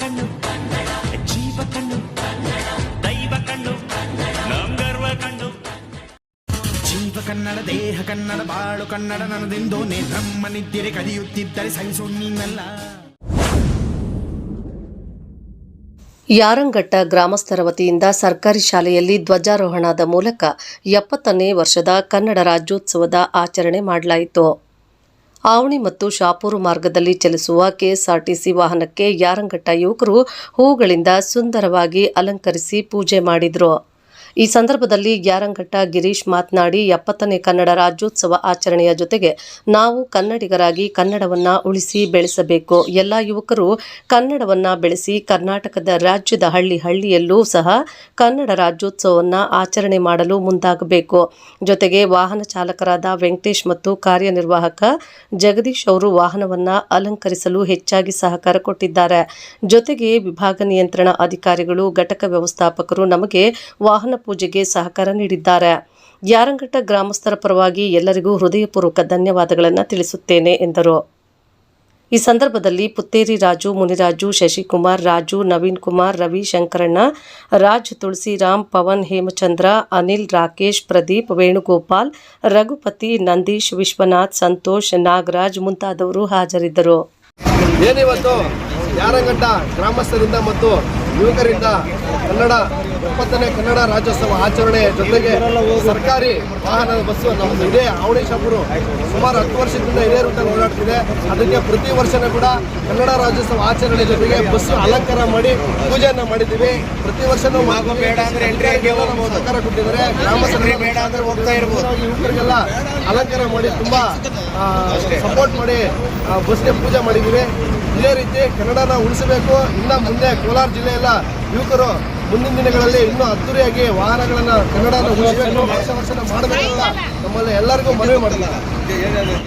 ಕಣ್ಣು ಜೀವ ಕಣ್ಣು ದೈವ ಕಣ್ಣು ನಮ್ ಗರ್ವ ಕಣ್ಣು ಜೀವ ಕನ್ನಡ, ದೇಹ ಕನ್ನಡ, ಬಾಳು ಕನ್ನಡ ನನದೆಂದು ನಮ್ಮ ನಿದ್ದಿರೆ ಕದಿಯುತ್ತಿದ್ದರೆ ಸಹಿಸು ನೀನಲ್ಲ. ಯಾರಂಘಟ್ಟ ಗ್ರಾಮಸ್ಥರ ವತಿಯಿಂದ ಸರ್ಕಾರಿ ಶಾಲೆಯಲ್ಲಿ ಧ್ವಜಾರೋಹಣದ ಮೂಲಕ ಎಪ್ಪತ್ತನೇ ವರ್ಷದ ಕನ್ನಡ ರಾಜ್ಯೋತ್ಸವದ ಆಚರಣೆ ಮಾಡಲಾಯಿತು. ಆವಣಿ ಮತ್ತು ಶಾಪೂರು ಮಾರ್ಗದಲ್ಲಿ ಚಲಿಸುವ ಕೆಎಸ್ಆರ್ಟಿಸಿ ವಾಹನಕ್ಕೆ ಯಾರಂಗಟ್ಟ ಯುವಕರು ಹೂಗಳಿಂದ ಸುಂದರವಾಗಿ ಅಲಂಕರಿಸಿ ಪೂಜೆ ಮಾಡಿದರು. ಈ ಸಂದರ್ಭದಲ್ಲಿ ಗ್ಯಾರಂಘಟ್ಟ ಗಿರೀಶ್ ಮಾತನಾಡಿ, ಎಪ್ಪತ್ತನೇ ಕನ್ನಡ ರಾಜ್ಯೋತ್ಸವ ಆಚರಣೆಯ ಜೊತೆಗೆ ನಾವು ಕನ್ನಡಿಗರಾಗಿ ಕನ್ನಡವನ್ನ ಉಳಿಸಿ ಬೆಳೆಸಬೇಕು. ಎಲ್ಲ ಯುವಕರು ಕನ್ನಡವನ್ನ ಬೆಳೆಸಿ ಕರ್ನಾಟಕದ ರಾಜ್ಯದ ಹಳ್ಳಿ ಹಳ್ಳಿಯಲ್ಲೂ ಸಹ ಕನ್ನಡ ರಾಜ್ಯೋತ್ಸವವನ್ನು ಆಚರಣೆ ಮಾಡಲು ಮುಂದಾಗಬೇಕು. ಜೊತೆಗೆ ವಾಹನ ಚಾಲಕರಾದ ವೆಂಕಟೇಶ್ ಮತ್ತು ಕಾರ್ಯನಿರ್ವಾಹಕ ಜಗದೀಶ್ ಅವರು ವಾಹನವನ್ನ ಅಲಂಕರಿಸಲು ಹೆಚ್ಚಾಗಿ ಸಹಕಾರ ಕೊಟ್ಟಿದ್ದಾರೆ. ಜೊತೆಗೆ ವಿಭಾಗ ನಿಯಂತ್ರಣ ಅಧಿಕಾರಿಗಳು, ಘಟಕ ವ್ಯವಸ್ಥಾಪಕರು ನಮಗೆ ವಾಹನ ಪೂಜೆಗೆ ಸಹಕಾರ ನೀಡಿದ್ದಾರೆ. ಯಾರಂಗಟ್ಟ ಗ್ರಾಮಸ್ಥರ ಪರವಾಗಿ ಎಲ್ಲರಿಗೂ ಹೃದಯಪೂರ್ವಕ ಧನ್ಯವಾದಗಳನ್ನು ತಿಳಿಸುತ್ತೇನೆ, ಎಂದರು. ಈ ಸಂದರ್ಭದಲ್ಲಿ ಪುತ್ತೇರಿ ರಾಜು, ಮುನಿರಾಜು, ಶಶಿಕುಮಾರ್, ರಾಜು, ನವೀನ್ ಕುಮಾರ್, ರವಿ ಶಂಕರಣ್ಣ, ರಾಜ್ ತುಳಸಿರಾಮ್ ಪವನ್ ಹೇಮಚಂದ್ರ, ಅನಿಲ್ ರಾಕೇಶ್, ಪ್ರದೀಪ್ ವೇಣುಗೋಪಾಲ್, ರಘುಪತಿ, ನಂದೀಶ್, ವಿಶ್ವನಾಥ್, ಸಂತೋಷ್, ನಾಗರಾಜ್ ಮುಂತಾದವರು ಹಾಜರಿದ್ದರು. ಏನಿವತ್ತು ಗ್ರಾಮಸ್ಥರಿಂದ ಮತ್ತು ಯುವಕರಿಂದ ಕನ್ನಡ ಎಪ್ಪತ್ತನೇ ಕನ್ನಡ ರಾಜ್ಯೋತ್ಸವ ಆಚರಣೆ ಜೊತೆಗೆ ಸರ್ಕಾರಿ ವಾಹನದ ಬಸ್ಸು ನಮ್ಮದು ಇದೇ. ಆವಣಿ ಶಾಪುರು ಸುಮಾರು ಹತ್ತು ವರ್ಷದಿಂದ ಇದೇ ರೂಟಲ್ಲಿ ಓಡಾಡ್ತಿದೆ ಅದಕ್ಕೆ ಪ್ರತಿ ವರ್ಷನೂ ಕೂಡ ಕನ್ನಡ ರಾಜ್ಯೋತ್ಸವ ಆಚರಣೆ ಜೊತೆಗೆ ಬಸ್ಸು ಅಲಂಕಾರ ಮಾಡಿ ಪೂಜೆಯನ್ನು ಮಾಡಿದ್ದೀವಿ. ಪ್ರತಿ ವರ್ಷನೂ ಬೇಡ ಅಂದ್ರೆ ಸಹಕಾರ ಕೊಟ್ಟಿದ್ದಾರೆ. ಗ್ರಾಮಸ್ಥರು ಬೇಡ ಅಂದ್ರೆ ಹೋಗ್ತಾ ಇರ್ಬೋದು. ಯುವಕರಿಗೆಲ್ಲ ಅಲಂಕಾರ ಮಾಡಿ ತುಂಬಾ ಸಪೋರ್ಟ್ ಮಾಡಿ ಬಸ್ಗೆ ಪೂಜೆ ಮಾಡಿದ್ದೀವಿ. ಇದೇ ರೀತಿ ಕನ್ನಡನ ಉಳಿಸಬೇಕು. ಇನ್ನ ಮುಂದೆ ಕೋಲಾರ ಜಿಲ್ಲೆಯಲ್ಲ ಯುವಕರು ಮುಂದಿನ ದಿನಗಳಲ್ಲಿ ಇನ್ನೂ ಅದ್ದೂರಿಯಾಗಿ ವಾಹನಗಳನ್ನು ಕನ್ನಡನ ಉಳಿಸಬೇಕು. ವರ್ಷ ವರ್ಷ ಮಾಡಬೇಕಲ್ಲ. ನಮ್ಮಲ್ಲಿ ಎಲ್ಲರಿಗೂ ಮನವಿ ಮಾಡಿದ್ದಾರೆ.